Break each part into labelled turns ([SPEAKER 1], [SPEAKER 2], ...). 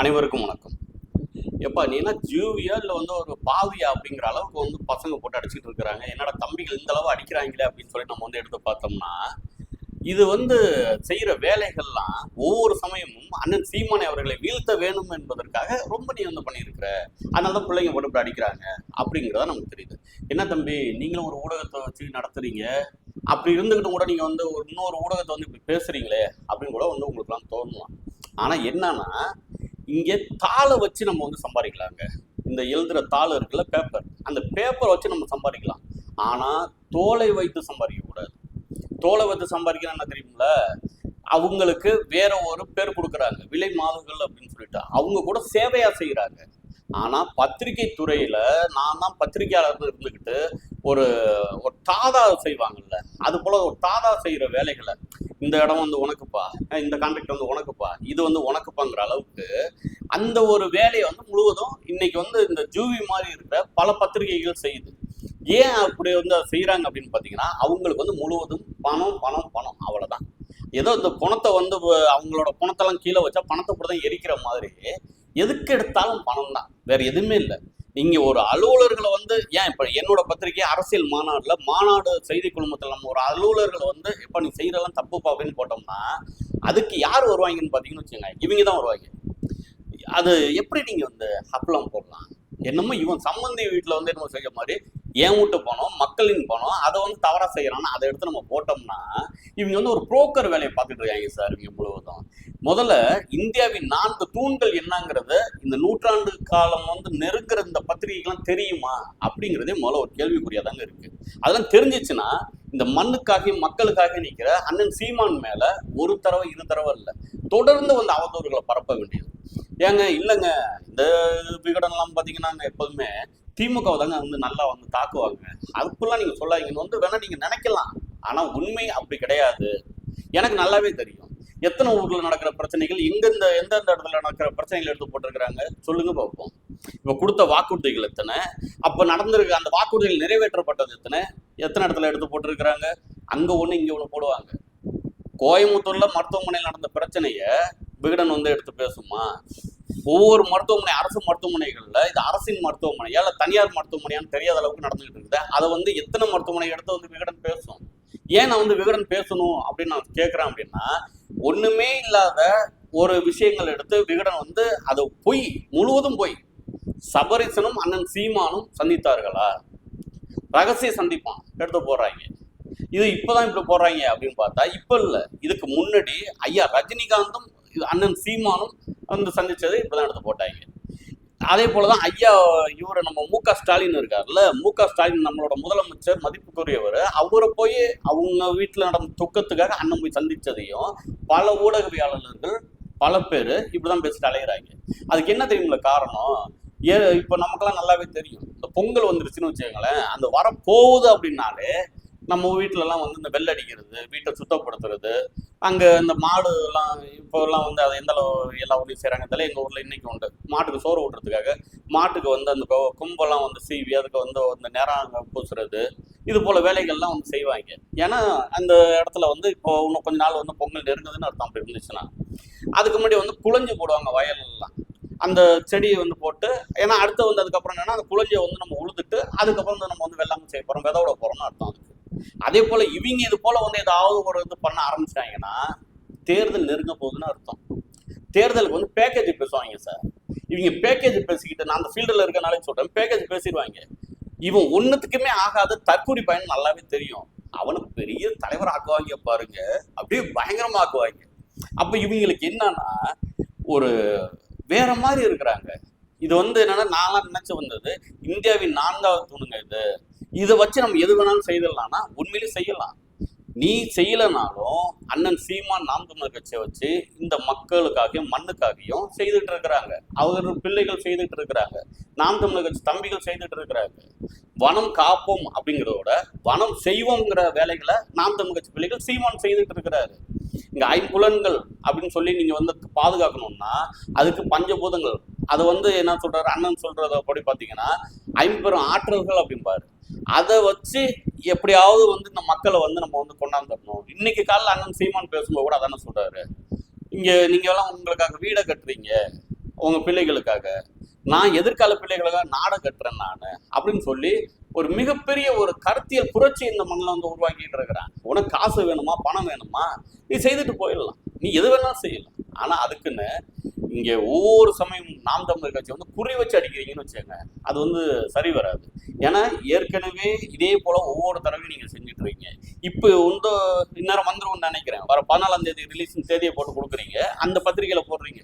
[SPEAKER 1] அனைவருக்கும் வணக்கம். எப்பா நீ என்ன ஜூவியா இல்லை வந்து ஒரு பாவியா அப்படிங்கிற அளவுக்கு வந்து பசங்க போட்டு அடிச்சுட்டு இருக்கிறாங்க. என்னடா தம்பிகள் இந்த அளவு அடிக்கிறாங்களே அப்படின்னு சொல்லி நம்ம வந்து எடுத்து பார்த்தோம்னா இது வந்து செய்கிற வேலைகள்லாம் ஒவ்வொரு சமயமும் அண்ணன் சீமானை அவர்களை வீழ்த்த வேணும் என்பதற்காக ரொம்ப நீ வந்து பண்ணியிருக்கிற. அதனால தான் பிள்ளைங்க போட்டு இப்படி அடிக்கிறாங்க அப்படிங்கிறத நமக்கு தெரியுது. என்ன தம்பி நீங்களும் ஒரு ஊடகத்தை வச்சு நடத்துறீங்க. அப்படி இருந்துக்கிட்டு கூட நீங்கள் வந்து ஒரு இன்னொரு ஊடகத்தை வந்து இப்படி பேசுறீங்களே அப்படின்னு கூட வந்து உங்களுக்குலாம் தோணலாம். ஆனால் என்னன்னா இங்கே தாளை வச்சு நம்ம வந்து சம்பாதிக்கலாங்க. இந்த எழுதுகிற தாள் இருக்குல்ல பேப்பர் அந்த பேப்பரை வச்சு நம்ம சம்பாதிக்கலாம். ஆனால் தோலை வைத்து சம்பாதிக்கக்கூடாது தோலை வைத்து சம்பாதிக்கணும் என்ன அவங்களுக்கு வேற ஒரு பேர் கொடுக்குறாங்க. விலை மாதங்கள் அப்படின்னு சொல்லிட்டு. அவங்க கூட சேவையாக செய்கிறாங்க ஆனால் பத்திரிகை துறையில் நான் தான் பத்திரிகையாளர் இருந்துக்கிட்டு ஒரு ஒரு தாதா செய்வாங்கல்ல. அது போல் ஒரு தாதா செய்கிற வேலைகளை இந்த இடம் வந்து உனக்குப்பா. இந்த கான்ட்ராக்ட் வந்து உனக்குப்பா. இது வந்து உனக்குப்பாங்கிற அளவுக்கு அந்த ஒரு வேலையை வந்து முழுவதும் இன்னைக்கு வந்து இந்த ஜூவி மாதிரி இருக்கிற பல பத்திரிகைகள் செய்யுது. ஏன் அப்படி வந்து அதை செய்கிறாங்க அப்படின்னு பார்த்தீங்கன்னா அவங்களுக்கு வந்து முழுவதும் பணம் பணம் பணம். அவ்வளோதான் ஏதோ இந்த பணத்தை வந்து அவங்களோட பணத்தெல்லாம் கீழே வச்சா பணத்தை கூட தான் எரிக்கிற மாதிரி. எதுக்கு எடுத்தாலும் பணம் தான் வேற எதுவுமே இல்லை. இங்க ஒரு அலுவலர்களை வந்து ஏன் இப்ப என்னோட பத்திரிகை அரசியல் மாநாடுல மாநாடு செய்தி குழுமத்தில் நம்ம ஒரு அலுவலர்களை வந்து இப்ப நீ செய்யறதெல்லாம் தப்புப்பா அப்படின்னு போட்டோம்னா அதுக்கு யார் வருவாங்கன்னு பாத்தீங்கன்னு வச்சுக்கோங்க இவங்க தான் வருவாங்க. அது எப்படி நீங்க வந்து அப்பளம் போடலாம்? என்னமோ இவன் சம்பந்தி வீட்டுல வந்து என்னமோ செய்ய மாதிரி என் வீட்டு போனோம் மக்களின் போனோம் அதை வந்து தவறா செய்யறான்னு அதை எடுத்து நம்ம போட்டோம்னா இவங்க வந்து ஒரு புரோக்கர் வேலையை பார்த்துட்டு இருக்காங்க சார் இவங்க முழுவதும். முதல்ல இந்தியாவின் நான்கு தூண்கள் என்னங்கிறத இந்த நூற்றாண்டு காலம் வந்து நெருங்குற இந்த பத்திரிகைகள்லாம் தெரியுமா அப்படிங்கிறதே முதல்ல ஒரு கேள்விக்குறியா தாங்க இருக்கு. அதெல்லாம் தெரிஞ்சிச்சுன்னா இந்த மண்ணுக்காக மக்களுக்காக நிற்கிற அண்ணன் சீமான் மேல ஒரு தடவை இரு தடவை இல்லை. தொடர்ந்து வந்து அவதூறுகளை பரப்ப வேண்டியது. ஏங்க இல்லைங்க. இந்த விகடன்லாம் பார்த்தீங்கன்னா எப்போதுமே திமுக தாங்க வந்து நல்லா வந்து தாக்குவாங்க. அதுக்குலாம் நீங்க சொல்லாதீங்கன்னு வந்து வேணா நீங்க நினைக்கலாம். ஆனா உண்மை அப்படி கிடையாது. எனக்கு நல்லாவே தெரியும். எத்தனை ஊர்ல நடக்கிற பிரச்சனைகள் எங்கெந்த எந்தெந்த இடத்துல நடக்கிற பிரச்சனைகள் எடுத்து போட்டிருக்கிறாங்க சொல்லுங்க பார்ப்போம். இப்ப கொடுத்த வாக்குறுதிகள் எத்தனை? அப்ப நடந்திருக்க அந்த வாக்குறுதிகள் நிறைவேற்றப்பட்டது எத்தனை? எத்தனை இடத்துல எடுத்து போட்டிருக்கிறாங்க? அங்க ஒண்ணு இங்க ஒண்ணு போடுவாங்க. கோயம்புத்தூர்ல மருத்துவமனையில் நடந்த பிரச்சனைய விகடன் வந்து எடுத்து பேசுமா? ஒவ்வொரு மருத்துவமனை அரசு மருத்துவமனைகள்ல இது அரசின் மருத்துவமனையா இல்ல தனியார் மருத்துவமனையான்னு தெரியாத அளவுக்கு நடந்துகிட்டு இருக்குது. அதை வந்து எத்தனை மருத்துவமனை எடுத்து வந்து விகடன் பேசும்? ஏன் நான் வந்து விகடன் பேசணும் அப்படின்னு நான் கேட்கிறேன் அப்படின்னா ஒண்ணுமே இல்லாத ஒரு விஷயங்கள் எடுத்து விகடன் வந்து அது பொய் முழுவதும் பொய். சபரிசனும் அண்ணன் சீமானும் சந்தித்தார்களா? ரகசிய சந்திப்பான். எடுத்து போடுறாங்க. இது இப்பதான் இப்படி போடுறாங்க அப்படின்னு பார்த்தா இப்ப இல்ல. இதுக்கு முன்னாடி ஐயா ரஜினிகாந்தும் அண்ணன் சீமானும் வந்து சந்திச்சது இப்பதான் எடுத்து போட்டாங்க. அதே போலதான் ஐயா இவர் நம்ம மு க. ஸ்டாலின் இருக்காருல்ல மு க. ஸ்டாலின் நம்மளோட முதலமைச்சர் மதிப்புக்குரியவர். அவரை போய் அவங்க வீட்டில் நடந்த துக்கத்துக்காக அண்ணன் போய் சந்திச்சதையும் பல ஊடகவியாளர்கள் பல பேர் இப்படிதான் பேசிட்டு அலையிறாங்க. அதுக்கு என்ன தெரியுங்களா காரணம்? ஏ இப்போ நமக்கெல்லாம் நல்லாவே தெரியும். இந்த பொங்கல் வந்துருச்சுன்னு வச்சுக்கோங்களேன் அந்த வர போகுது அப்படின்னாலே நம்ம வீட்டிலலாம் வந்து இந்த வெள்ள அடிக்கிறது வீட்டை சுத்தப்படுத்துறது அங்கே இந்த மாடு எல்லாம் இப்போல்லாம் வந்து அதை எந்த அளவு எல்லா ஊர்லையும் செய்கிறாங்க தெரியல. எங்கள் ஊரில் இன்றைக்கி உண்டு. மாட்டுக்கு சோறு ஊட்டுறதுக்காக மாட்டுக்கு வந்து அந்த கும்பெல்லாம் வந்து சீவி அதுக்கு வந்து அந்த நேரம் பூசுறது இது போல் வேலைகள்லாம் வந்து செய்வாங்க. ஏன்னா அந்த இடத்துல வந்து இப்போ இன்னும் கொஞ்ச நாள் வந்து பொங்கல் நெருங்குதுன்னு அர்த்தம் அப்படி இருந்துச்சுன்னா அதுக்கு முன்னாடி வந்து குழஞ்சு போடுவாங்க வயல்லாம் அந்த செடியை வந்து போட்டு ஏன்னா அடுத்து வந்து அதுக்கப்புறம் என்னன்னா அந்த குழஞ்சியை வந்து நம்ம உழுதுட்டு அதுக்கப்புறம் வந்து நம்ம வந்து வெள்ளாமல் செய்ய போகிறோம் விதவிட போகிறோம்னு அர்த்தம் அதுக்கு. அதே போல இவங்க இது போல வந்து ஏதாவது ஒரு இது பண்ண ஆரம்பிச்சிட்டாங்கன்னா தேர்தல் நெருங்க போகுதுன்னு அர்த்தம். தேர்தலுக்கு வந்து பேக்கேஜ் பேசுவாங்க சார் இவங்க பேக்கேஜ் பேசிக்கிட்டு நான் அந்த ஃபீல்டில் இருக்கனாலே சொல்றேன் பேக்கேஜ் பேசிடுவாங்க. இவன் ஒன்றுத்துக்குமே ஆகாத தற்கொலை பயன் நல்லாவே தெரியும். அவனுக்கு பெரிய தலைவர் ஆக்குவாங்க பாருங்க. அப்படியே பயங்கரமா ஆக்குவாங்க. அப்ப இவங்களுக்கு என்னன்னா ஒரு வேற மாதிரி இருக்கிறாங்க. இது வந்து என்னன்னா நான்லாம் நினைச்சு வந்தது இந்தியாவின் நான்காவது தூணுங்க இது. இதை வச்சு நம்ம எது வேணாலும் செய்திடலாம்னா உண்மையிலே செய்யலாம். நீ செய்யலைனாலும் அண்ணன் சீமான் நாம் தமிழர் கட்சியை வச்சு இந்த மக்களுக்காகவும் மண்ணுக்காகவும் செய்துட்டு இருக்கிறாங்க. அவர் பிள்ளைகள் செய்துட்டு இருக்கிறாங்க. நாம் தமிழர் கட்சி தம்பிகள் செய்துட்டு இருக்கிறாங்க. வனம் காப்போம் அப்படிங்கிறதோட வனம் செய்வோங்கிற வேலைகளை நாம் தமிழ் கட்சி பிள்ளைகள் சீமான் செய்துட்டு இருக்கிறாரு. இங்க ஐம்புலன்கள் அப்படின்னு சொல்லி நீங்க வந்து பாதுகாக்கணும்னா அதுக்கு பஞ்சபூதங்கள். அது வந்து என்ன சொல்றாரு? அண்ணன் சொல்றத அப்படி பாத்தீங்கன்னா ஐம்பெரும் ஆற்றல்கள் அப்படிம்பாரு. அதை வச்சு எப்படியாவது வந்து இந்த மக்களை வந்து நம்ம வந்து கொண்டாந்துடணும். இன்னைக்கு காலைல அண்ணன் சீமான் பேசும்போது கூட அதானே சொல்றாரு. இங்க நீங்க எல்லாம் உங்களுக்காக வீடை கட்டுறீங்க. உங்க பிள்ளைகளுக்காக. நான் எதிர்கால பிள்ளைகளுக்காக நாடை கட்டுறேன் நான் அப்படின்னு சொல்லி ஒரு மிகப்பெரிய ஒரு கருத்தியல் புரட்சி இந்த மண்ணில் வந்து உருவாக்கிட்டு இருக்கிறான். உனக்கு காசு வேணுமா பணம் வேணுமா? நீ செய்துட்டு போயிடலாம். நீ எது வேணாலும் செய்யலாம். ஆனால் அதுக்குன்னு இங்கே ஒவ்வொரு சமயம் நாம் தமிழர் கட்சி வந்து குறி வச்சு அடிக்கிறீங்கன்னு வச்சுக்கோங்க. அது வந்து சரி வராது. ஏன்னா ஏற்கனவே இதே போல் ஒவ்வொரு தடவையும் நீங்கள் செஞ்சுட்டு இருக்கீங்க. இப்போ வந்து இந்நேரம் வந்துடும் நினைக்கிறேன். வர பதினாலாம் தேதி ரிலீஸ் தேதியை போட்டு கொடுக்குறீங்க. அந்த பத்திரிகையில் போடுறீங்க.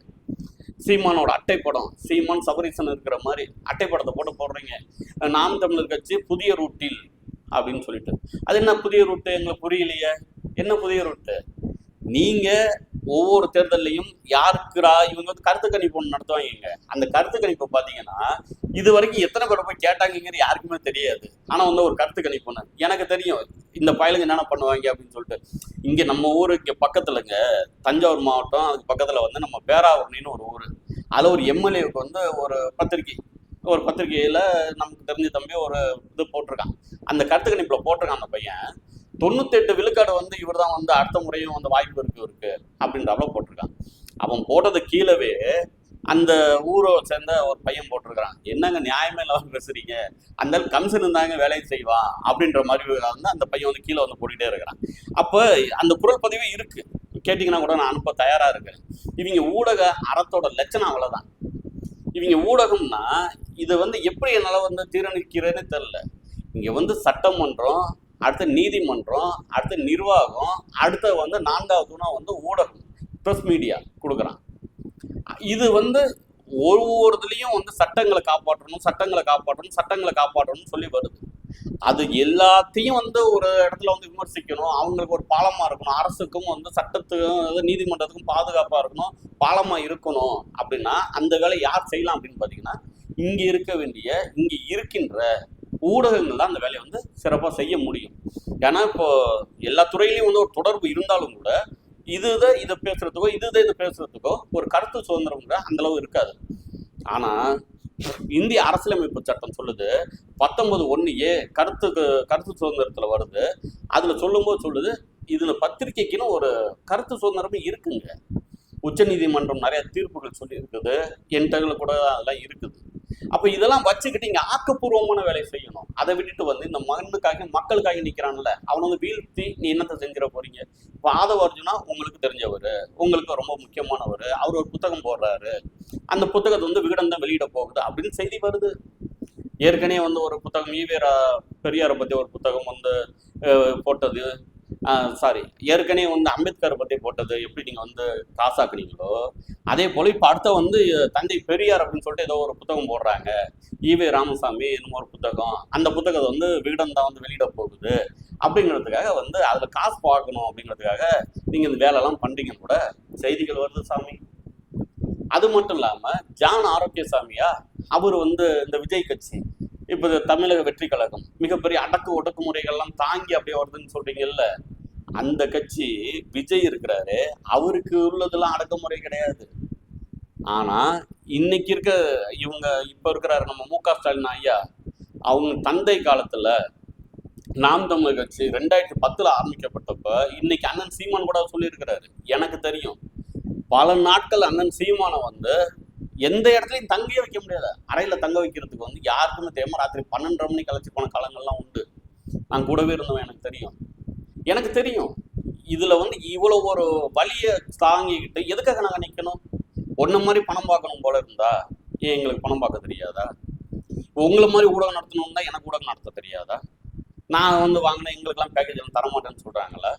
[SPEAKER 1] சீமானோட அட்டை படம் சீமான் சபரீசன் இருக்கிற மாதிரி அட்டை படத்தை போட்டு போடுறீங்க. நாம் தமிழர் கட்சி புதிய ரூட்டில் அப்படின்னு சொல்லிட்டு. அது என்ன புதிய ரூட்டு எங்களுக்கு புரியலையே. என்ன புதிய ரூட்டு நீங்கள் ஒவ்வொரு தேர்தல்லையும் யாருக்குறா இவங்க வந்து கருத்து கணிப்பு ஒன்று நடத்துவாங்க அந்த கருத்து கணிப்பு பார்த்தீங்கன்னா இது வரைக்கும் எத்தனை பேர் போய் கேட்டாங்கங்கிறது யாருக்குமே தெரியாது. ஆனால் வந்து ஒரு கருத்து கணிப்பு ஒன்று எனக்கு தெரியும் இந்த பயலுங்க என்னென்ன பண்ணுவாங்க அப்படின்னு சொல்லிட்டு. இங்கே நம்ம ஊரு இங்கே பக்கத்துலங்க தஞ்சாவூர் மாவட்டம் அதுக்கு பக்கத்தில் வந்து நம்ம பேராவூர்னின்னு ஒரு ஊர். அதில் ஒரு எம்எல்ஏவுக்கு வந்து ஒரு பத்திரிக்கை ஒரு பத்திரிகையில் நமக்கு தெரிஞ்ச தம்பி ஒரு இது போட்டிருக்கான். அந்த கருத்து கணிப்பில் போட்டிருக்கான் அந்த பையன். தொண்ணூத்தெட்டு விழுக்காடு வந்து இவர் தான் வந்து அடுத்த முறையும் வந்து வாய்ப்பு இருக்கு இருக்கு அப்படின்றப்ப போட்டிருக்கான் அவன் போட்டது கீழவே அந்த ஊரை சேர்ந்த ஒரு பையன் போட்டிருக்கிறான். என்னங்க நியாயமே இல்லாமல் பேசுறீங்க? அந்த கமிஷன் இருந்தாங்க வேலையை செய்வான் அப்படின்ற மாதிரி வந்து அந்த பையன் வந்து கீழே வந்து போட்டுகிட்டே இருக்கிறான். அப்போ அந்த குரல் பதிவு இருக்கு. கேட்டிங்கன்னா கூட நான் அனுப்ப தயாராக இருக்கேன் இவங்க ஊடக அறத்தோட லட்சணம் அவ்வளோதான் இவங்க ஊடகம்னா இதை வந்து எப்படி என்னால் வந்து தீரணிக்கிறேன்னு தெரில இங்கே வந்து சட்டமன்றம் அடுத்து நீதிமன்றம் அடுத்து நிர்வாகம் அடுத்து வந்து நான்காவதுனா வந்து ஊடகம் ப்ரெஸ் மீடியா கொடுக்குறான். இது வந்து ஒவ்வொருத்துலேயும் வந்து சட்டங்களை காப்பாற்றணும் சட்டங்களை காப்பாற்றணும் சட்டங்களை காப்பாற்றணும்னு சொல்லி வருது. அது எல்லாத்தையும் வந்து ஒரு இடத்துல வந்து விமர்சிக்கணும் அவங்களுக்கு ஒரு பாலமாக இருக்கணும் அரசுக்கும் வந்து சட்டத்துக்கும் நீதிமன்றத்துக்கும் பாதுகாப்பாக இருக்கணும் பாலமாக இருக்கணும் அப்படின்னா அந்த வேலை யார் செய்யலாம் அப்படின்னு பார்த்தீங்கன்னா இங்கே இருக்க வேண்டிய இங்கே இருக்கின்ற ஊடகங்கள் தான் அந்த வேலையை வந்து சிறப்பாக செய்ய முடியும். ஏன்னா இப்போ எல்லா துறையிலையும் வந்து ஒரு தொடர்பு இருந்தாலும் கூட இதுதான் இதை பேசுறதுக்கோ இதுதான் இதை பேசுறதுக்கோ ஒரு கருத்து சுதந்திரம் கூட அந்தளவு இருக்காது. ஆனால் இந்திய அரசியலமைப்பு சட்டம் சொல்லுது பத்தொன்பது ஒன்று ஏ கருத்துக்கு கருத்து சுதந்திரத்தில் வருது. அதில் சொல்லும்போது சொல்லுது இதில் பத்திரிக்கைக்குன்னு ஒரு கருத்து சுதந்திரமும் இருக்குங்க. உச்சநீதிமன்றம் நிறைய தீர்ப்புகள் சொல்லி இருக்குது என்கிட்ட கூட அதெல்லாம் இருக்குது. அப்ப இதெல்லாம் வச்சுக்கிட்டு இங்க ஆக்கப்பூர்வமான வேலையை செய்யணும். அதை விட்டுட்டு வந்து இந்த மண்ணுக்காக மக்களுக்காக நிக்கிறான்ல அவனை வந்து வீழ்த்தி நீ என்னத்தை செஞ்சிட போறீங்க? இப்போ ஆதவ அர்ஜுனா உங்களுக்கு தெரிஞ்சவர் உங்களுக்கு ரொம்ப முக்கியமானவர் அவர் ஒரு புத்தகம் போடுறாரு. அந்த புத்தகத்தை வந்து விகடன் தான் வெளியிட போகுது அப்படின்னு செய்தி வருது. ஏற்கனவே வந்து ஒரு புத்தகம் ஈவேரா பெரியாரை பத்தி ஒரு புத்தகம் வந்து போட்டது. சாரி ஏற்கனவே வந்து அம்பேத்கர் பற்றி போட்டது எப்படி நீங்கள் வந்து காசாக்குனீங்களோ அதே போல் இப்போ அடுத்த வந்து தந்தை பெரியார் அப்படின்னு சொல்லிட்டு ஏதோ ஒரு புத்தகம் போடுறாங்க. ஈவே ராமசாமி என்னமோ ஒரு புத்தகம். அந்த புத்தகத்தை வந்து விகடன் தான் வந்து வெளியிட போகுது. அப்படிங்கிறதுக்காக வந்து அதில் காசு பார்க்கணும் அப்படிங்கிறதுக்காக நீங்கள் இந்த வேலைலாம் பண்ணுறீங்க கூட. செய்திகள் வருது சாமி. அது மட்டும் இல்லாமல் ஜான் ஆரோக்கியசாமியா அவர் வந்து இந்த விஜய் கட்சி இப்போ தமிழக வெற்றி கழகம் மிகப்பெரிய அடக்கு ஒடுக்குமுறைகள்லாம் தாங்கி அப்படியே வருதுன்னு சொல்றீங்கல்ல அந்த கட்சி விஜய் இருக்கிறாரு அவருக்கு உள்ளதெல்லாம் அடக்குமுறை கிடையாது. ஆனா இன்னைக்கு இருக்க இவங்க இப்ப இருக்கிறாரு நம்ம மு க ஸ்டாலின் ஐயா அவங்க தந்தை காலத்துல நாம் தமிழ் கட்சி ரெண்டாயிரத்தி பத்துல ஆரம்பிக்கப்பட்டப்ப இன்னைக்கு அண்ணன் சீமான் கூட சொல்லியிருக்கிறாரு. எனக்கு தெரியும் பல நாட்கள் அண்ணன் சீமானை வந்து எந்த இடத்துலையும் தங்கியே வைக்க முடியாது. அறையில் தங்க வைக்கிறதுக்கு வந்து யாருக்குமே தெரியாம ராத்திரி பன்னெண்டரை மணிக்கு அழைச்சி போன காலங்கள்லாம் உண்டு. நான் கூடவே இருந்தவன் எனக்கு தெரியும். எனக்கு தெரியும். இதில் வந்து இவ்வளோ ஒரு வழியை தாங்கிக்கிட்டு எதுக்காக நாங்கள் நிற்கணும் ஒன்ன மாதிரி பணம் பார்க்கணும் போல இருந்தா ஏன் எங்களுக்கு பணம் பார்க்க தெரியாதா? உங்களை மாதிரி ஊடகம் நடத்தணும்னா எனக்கு ஊடகம் நடத்த தெரியாதா? நான் வந்து வாங்கினேன் எங்களுக்கெல்லாம் பேக்கேஜ் எல்லாம் தரமாட்டேன்னு சொல்றாங்களா?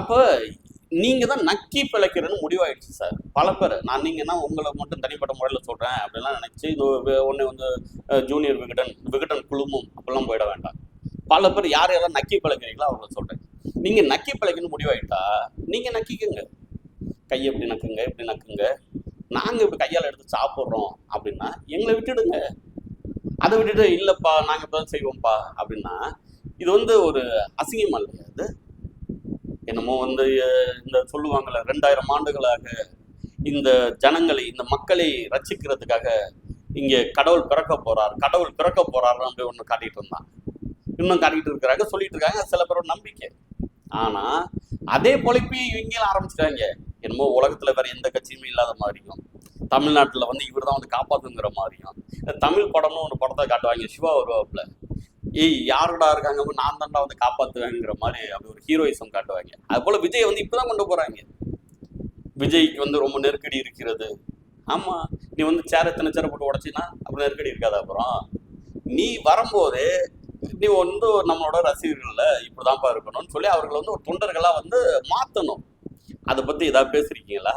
[SPEAKER 1] அப்போ நீங்க தான் நக்கி பிழைக்கிறேன்னு முடிவாயிடுச்சு சார். பல பேர். நான் நீங்கன்னா உங்களை மட்டும் தனிப்பட்ட முறையில் சொல்றேன் அப்படிலாம் நினைச்சு இது ஒன்று வந்து ஜூனியர் விகடன் விகடன் குழுமம் அப்படிலாம் போயிட வேண்டாம். பல பேர் யார் யாரெல்லாம் நக்கி பிழைக்கிறீங்களோ அவங்கள சொல்றேன். நீங்க நக்கி பிழைக்கணும்னு முடிவாயிட்டா நீங்க நக்கிக்கங்க. கையை இப்படி நக்குங்க இப்படி நக்குங்க? நாங்க இப்படி கையால் எடுத்து சாப்பிட்றோம் அப்படின்னா எங்களை விட்டுடுங்க. அதை விட்டுட்டு இல்லைப்பா நாங்கள் இப்பதான் செய்வோம்ப்பா. அப்படின்னா இது வந்து ஒரு அசிங்கம் இல்லையா அது என்னமோ வந்து இந்த சொல்லுவாங்கல்ல ரெண்டாயிரம் ஆண்டுகளாக இந்த ஜனங்களை இந்த மக்களை ரச்சிக்கிறதுக்காக இங்கே கடவுள் பிறக்க போறார் கடவுள் பிறக்க போறாரு அப்படி ஒன்று காட்டிட்டு இருந்தான். இன்னும் காட்டிட்டு இருக்கிறாங்க சொல்லிட்டு இருக்காங்க சில பேரும் நம்பிக்கை. ஆனா அதே பொழைப்பையும் இவங்களும் ஆரம்பிச்சிட்டாங்க. என்னமோ உலகத்துல வேற எந்த கட்சியுமே இல்லாத மாதிரியும். தமிழ்நாட்டில் வந்து இவர் தான் வந்து காப்பாத்துங்கிற மாதிரியும். தமிழ் படம்னு ஒரு படத்தை காட்டுவாங்க சிவா வருவாப்புல. ஏய் யாருடா இருக்காங்க? நான் தான்டா வந்து காப்பாத்துவேங்கிற மாதிரி அப்படி ஒரு ஹீரோயிசம் காட்டுவாங்க. அது போல விஜய் வந்து இப்பதான் கொண்டு போறாங்க. விஜய்க்கு வந்து ரொம்ப நெருக்கடி இருக்கிறது. ஆமா நீ வந்து சேர தின சேர போட்டு உடச்சின்னா அப்புறம் நெருக்கடி இருக்காது அப்புறம். நீ வரும்போது நீ வந்து நம்மளோட ரசிகர்கள்ல இப்படிதான்ப்பா இருக்கணும்னு சொல்லி அவர்களை வந்து ஒரு தொண்டர்களா வந்து மாத்தணும். அதை பத்தி ஏதாவது பேசுறீங்களா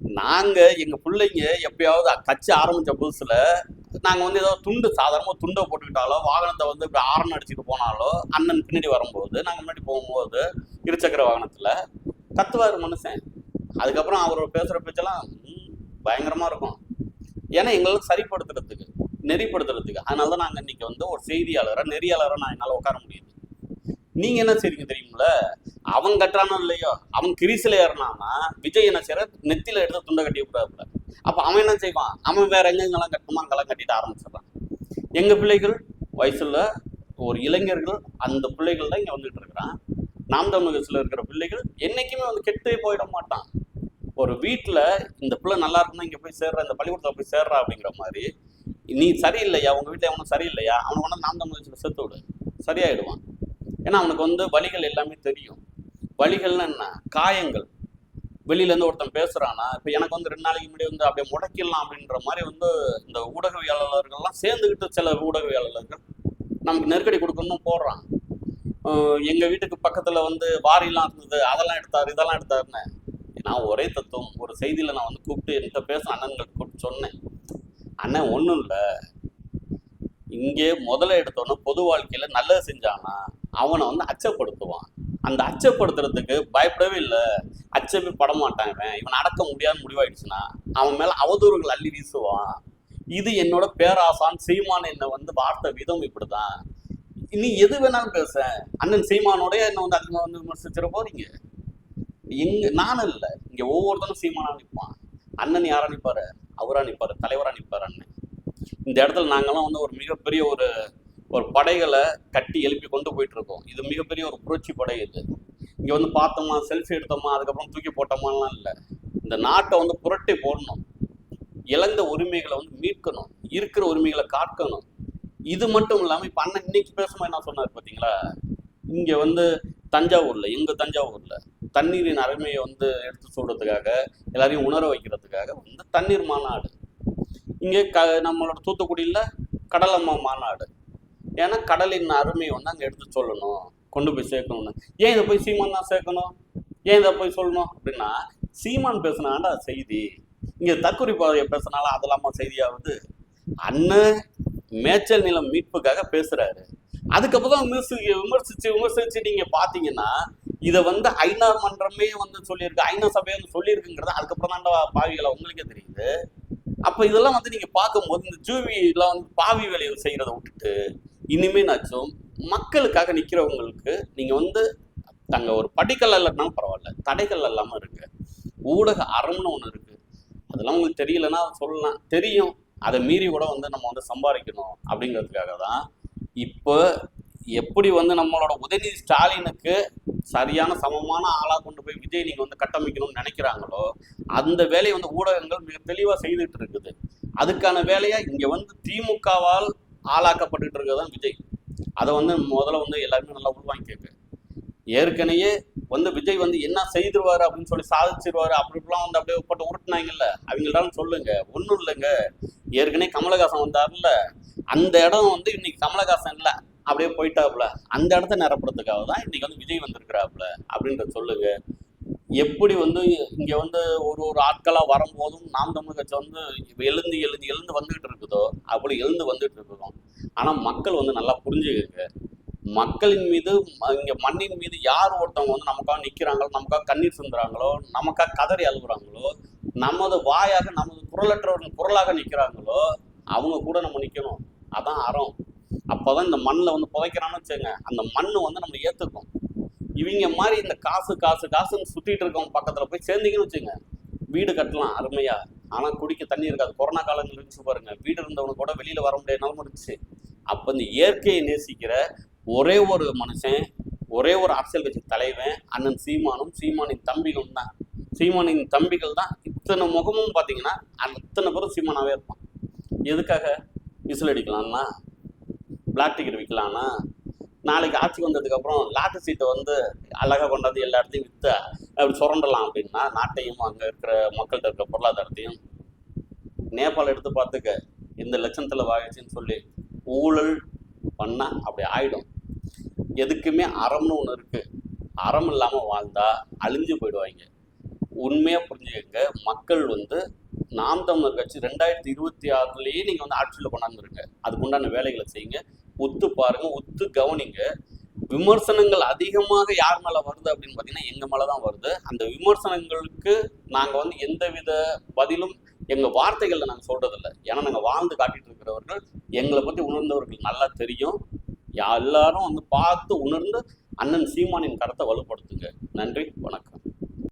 [SPEAKER 1] நாங்க எங்க பிள்ளைங்க எப்பயாவது கட்சி ஆரம்பிச்ச புதுசுல நாங்கள் வந்து ஏதோ துண்டு சாதாரணமாக துண்டை போட்டுக்கிட்டாலோ வாகனத்தை வந்து இப்படி ஆரன் அடிச்சுட்டு போனாலோ அண்ணன் பின்னாடி வரும்போது நாங்கள் முன்னாடி போகும்போது இருசக்கர வாகனத்தில் கத்துவார் மனுஷன். அதுக்கப்புறம் அவர் பேசுகிற பேச்செல்லாம் பயங்கரமாக இருக்கும். ஏன்னா எங்களுக்கு சரிப்படுத்துறதுக்கு நெறிப்படுத்துறதுக்கு. அதனால தான் நாங்கள் இன்றைக்கி வந்து ஒரு செய்தியாளராக நெறியாளராக நான் என்னால் உட்கார முடியுது. நீங்கள் என்ன செய்றீங்க தெரியுங்களா அவன் கட்டுறானோ இல்லையோ அவன் கிரீசில் ஏறினான்னா விஜய் என்ன செய்யற நெத்தியில் எடுத்து துண்டை கட்டி விடாப்புல அப்போ அவன் என்ன செய்வான்? அவன் வேற எங்கெங்கெல்லாம் கட்டணுமோ அங்கெல்லாம் கட்டிட்டு ஆரம்பிச்சிடறான். எங்க பிள்ளைகள்? வயசுல ஒரு இளைஞர்கள் அந்த பிள்ளைகள் தான் இங்கே வந்துட்டு இருக்கிறான். நாம் தமிழகத்தில் இருக்கிற பிள்ளைகள் என்னைக்குமே வந்து கெட்டு போயிட மாட்டான். ஒரு வீட்டில் இந்த பிள்ளை நல்லா இருக்குன்னா இங்கே போய் சேர்ற இந்த பள்ளிக்கூடத்தில் போய் சேர்றா அப்படிங்கிற மாதிரி நீ சரியில்லையா? உங்கள் வீட்டில் அவனும் சரியில்லையா? அவனை கொண்டு நாம் தமிழகத்தில் கட்சியில் சேர்த்து விடு. சரியாயிடுவான். ஏன்னா அவனுக்கு வந்து வழிகள் எல்லாமே தெரியும். வலிகள்னா என்ன? காயங்கள். வெளியிலேருந்து ஒருத்தன் பேசுகிறான்னா இப்போ எனக்கு வந்து ரெண்டு நாளைக்கு முன்னாடி வந்து அப்படியே முடக்கிடலாம் அப்படின்ற மாதிரி வந்து இந்த ஊடகவியலாளர்கள்லாம் சேர்ந்துக்கிட்டு சில ஊடகவியலாளர்கள் நமக்கு நெருக்கடி கொடுக்கணும்னு போடுறான் எங்கள் வீட்டுக்கு பக்கத்தில் வந்து வாரிலாம் இருந்தது அதெல்லாம் எடுத்தார் இதெல்லாம் எடுத்தாருன்னு. நான் ஒரே தத்துவம் ஒரு செய்தியில் நான் வந்து கூப்பிட்டு என்கிட்ட பேச அண்ணன்கள் கூப்பிட்டு சொன்னேன். அண்ணன் ஒன்றும் இல்லை. இங்கே முதல்ல எடுத்தோன்னே பொது வாழ்க்கையில் நல்லது செஞ்சானா அவனை வந்து அச்சப்படுத்துவான். அந்த அச்சப்படுத்துறதுக்கு பயப்படவே இல்லை. அச்சமே பட மாட்டாங்க இவன் அடக்க முடியாதுன்னு முடிவாயிடுச்சுன்னா அவன் மேல அவதூறுகள் அள்ளி வீசுவான். இது என்னோட பேராசான் சீமான் என்னை வந்து வார்த்தை விதம் இப்படிதான். நீ எது வேணாலும் பேச. அண்ணன் சீமானோடய என்ன வந்து அதிகமாக வந்து விமர்சிச்சிட போறீங்க? எங்க நானும் இல்லை. இங்க ஒவ்வொருத்தனும் சீமானா நிற்பான் அண்ணன் யாரா நிற்பாரு அவரா நிற்பாரு தலைவரா நிற்பாரு அண்ணன். இந்த இடத்துல நாங்கெல்லாம் வந்து ஒரு மிகப்பெரிய ஒரு ஒரு படைகளை கட்டி எழுப்பி கொண்டு போயிட்டு இருக்கோம் இது மிகப்பெரிய ஒரு புரட்சி படை இது. இங்க வந்து பார்த்தோமா செல்ஃபி எடுத்தோமா அதுக்கப்புறம் தூக்கி போட்டோமாலாம் இல்லை. இந்த நாட்டை வந்து புரட்டி போடணும். இழந்த உரிமைகளை வந்து மீட்கணும். இருக்கிற உரிமைகளை காக்கணும். இது மட்டும் இல்லாம இப்ப அண்ணன் இன்னைக்கு பேசும்போது என்ன சொன்னார் பாத்தீங்களா? இங்க வந்து தஞ்சாவூர்ல எங்க தஞ்சாவூர்ல தண்ணீரின் அருமையை வந்து எடுத்து சொல்றதுக்காக எல்லாரையும் உணர வைக்கிறதுக்காக வந்து தண்ணீர் மாநாடு. இங்கே க நம்மளோட தூத்துக்குடியில் கடலம்மா மாநாடு. ஏன்னா கடலின் அருமையை வந்து அங்கே எடுத்து சொல்லணும். கொண்டு போய் சேர்க்கணும்னு. ஏன் இதை போய் சீமான் தான் சேர்க்கணும்? ஏன் இதை போய் சொல்லணும்? அப்படின்னா சீமான் பேசினாண்டா செய்தி. இங்கே தற்கொலை பாதையை பேசினாலும் அதெல்லாமா செய்தியாவது அண்ணன் மேய்ச்சல் நிலம் மீட்புக்காக பேசுறாரு. அதுக்கப்புறம் விமர்சி விமர்சிச்சு விமர்சிச்சு நீங்க பாத்தீங்கன்னா இதை வந்து ஐநா மன்றமே வந்து சொல்லியிருக்கு. ஐநா சபையை வந்து சொல்லியிருக்குங்கிறது அதுக்கப்புறம் தான்டா பாவிகளை உங்களுக்கே தெரியுது. அப்ப இதெல்லாம் வந்து நீங்க பார்க்கும்போது இந்த ஜூவி எல்லாம் வந்து பாவி வேலையை செய்யறதை விட்டுட்டு இனிமேனாச்சும் மக்களுக்காக நிற்கிறவங்களுக்கு நீங்கள் வந்து தங்க ஒரு படிக்கல் இல்லைன்னா பரவாயில்ல தடைகள் இல்லாமல் இருக்கு ஊடக அறம்னு ஒன்று இருக்கு. அதெல்லாம் உங்களுக்கு தெரியலன்னா சொல்லலாம். தெரியும். அதை மீறி கூட வந்து நம்ம வந்து சம்பாதிக்கணும் அப்படிங்கிறதுக்காக தான். இப்போ எப்படி வந்து நம்மளோட உதயநிதி ஸ்டாலினுக்கு சரியான சமமான ஆளாக கொண்டு போய் விஜய் நீங்கள் வந்து கட்டமைக்கணும்னு நினைக்கிறாங்களோ அந்த வேலையை வந்து ஊடகங்கள் மிக தெளிவாக செய்துட்டு இருக்குது. அதுக்கான வேலையை இங்கே வந்து திமுகவால் ஆளாக்கப்பட்டுட்டு இருக்கிறது விஜய். அதை வந்து முதல்ல வந்து எல்லாருமே நல்லா உள்வாங்கி ஏற்கனவே வந்து விஜய் வந்து என்ன செய்திருவாரு அப்படின்னு சொல்லி சாதிச்சிருவாரு அப்படி இப்படிலாம் வந்து அப்படியே போட்டு உருட்டினாங்கல்ல அவங்கள்டாலும் சொல்லுங்க. ஒன்றும் இல்லைங்க. ஏற்கனவே கமலஹாசன் வந்தார்ல அந்த இடம் வந்து இன்னைக்கு கமலஹாசன் இல்லை. அப்படியே போயிட்டாப்புல. அந்த இடத்த நிரப்புறதுக்காக தான் இன்னைக்கு வந்து விஜய் வந்திருக்கிறாப்புல அப்படின்றத சொல்லுங்க. எப்படி வந்து இங்க வந்து ஒரு ஒரு ஆட்களா வரும்போதும் நாம் தமிழ் கட்சி வந்து எழுந்து எழுந்து எழுந்து வந்துகிட்டு இருக்குதோ அப்படி எழுந்து வந்துட்டு இருக்குதோ. ஆனா மக்கள் வந்து நல்லா புரிஞ்சுக்கிருக்கு மக்களின் மீது ம- இங்க மண்ணின் மீது யார் ஒருத்தவங்க வந்து நமக்காக நிக்கிறாங்களோ நமக்காக கண்ணீர் சிந்துறாங்களோ நமக்காக கதறி அழுகுறாங்களோ நமது வாயாக நமது குரலற்றவர்கள் குரலாக நிக்கிறாங்களோ அவங்க கூட நம்ம நிக்கணும். அதான் அறம். அப்பதான் இந்த மண்ணில் வந்து புதைக்கிறான்னு வச்சுங்க அந்த மண்ணு வந்து நம்ம ஏத்துக்கும் இவங்க மாதிரி இந்த காசு காசு காசுன்னு சுத்திட்டு இருக்கவங்க பக்கத்துல போய் சேர்ந்தீங்கன்னு வச்சுங்க வீடு கட்டலாம் அருமையா. ஆனா குடிக்க தண்ணி இருக்காது. கொரோனா காலங்கள் இருந்துச்சு பாருங்க. வீடு இருந்தவங்க கூட வெளியில வர முடியாத நிலைமை இருந்துச்சு. அப்ப இந்த இயற்கையை நேசிக்கிற ஒரே ஒரு மனுஷன் ஒரே ஒரு அரசியல் கட்சி தலைவன் அண்ணன் சீமானும் சீமானின் தம்பிகளும் தான். சீமானின் தம்பிகள் தான் இத்தனை முகமும் பார்த்தீங்கன்னா அத்தனை பேரும் சீமானாவே இருப்பான். எதுக்காக? விசில் அடிக்கலாம்னா பிளாக் டிக்கெட் விற்கலாம்னா நாளைக்கு ஆட்சிக்கு வந்ததுக்கப்புறம் லாட்டு சீட்டை வந்து அழகாக கொண்டாந்து எல்லா இடத்தையும் விற்று அப்படி சுரண்டலாம் அப்படின்னா நாட்டையும் அங்கே இருக்கிற மக்கள்கிட்ட இருக்கிற பொருளாதாரத்தையும் நேபாள் எடுத்து பார்த்துக்க இந்த லட்சணத்தில் வாங்கிச்சுன்னு சொல்லி ஊழல் பண்ணால் அப்படி ஆயிடும். எதுக்குமே அறம்னு ஒன்று இருக்குது அறம் இல்லாமல் வாழ்ந்தால் அழிஞ்சு போயிடுவாங்க. உண்மையாக புரிஞ்சுக்கங்க மக்கள் வந்து நாம் தமிழர் கட்சி ரெண்டாயிரத்தி இருபத்தி ஆறுலேயே நீங்கள் வந்து ஆட்சியில் கொண்டாந்துருங்க. அதுக்குண்டான வேலைகளை செய்யுங்க. ஒத்து பாருங்க ஒத்து கவனிங்க. விமர்சனங்கள் அதிகமாக யார் மேலே வருது அப்படின்னு பார்த்தீங்கன்னா எங்கள் மேலே தான் வருது. அந்த விமர்சனங்களுக்கு நாங்கள் வந்து எந்தவித பதிலும் எங்கள் வார்த்தைகளில் நாங்கள் சொல்கிறதில்ல ஏன்னா நாங்கள் வாழ்ந்து காட்டிட்டு இருக்கிறவர்கள் எங்களை பற்றி உணர்ந்தவர்கள் நல்லா தெரியும். எல்லாரும் வந்து பார்த்து உணர்ந்து அண்ணன் சீமானின் கருத்தை வலுப்படுத்துங்க. நன்றி வணக்கம்.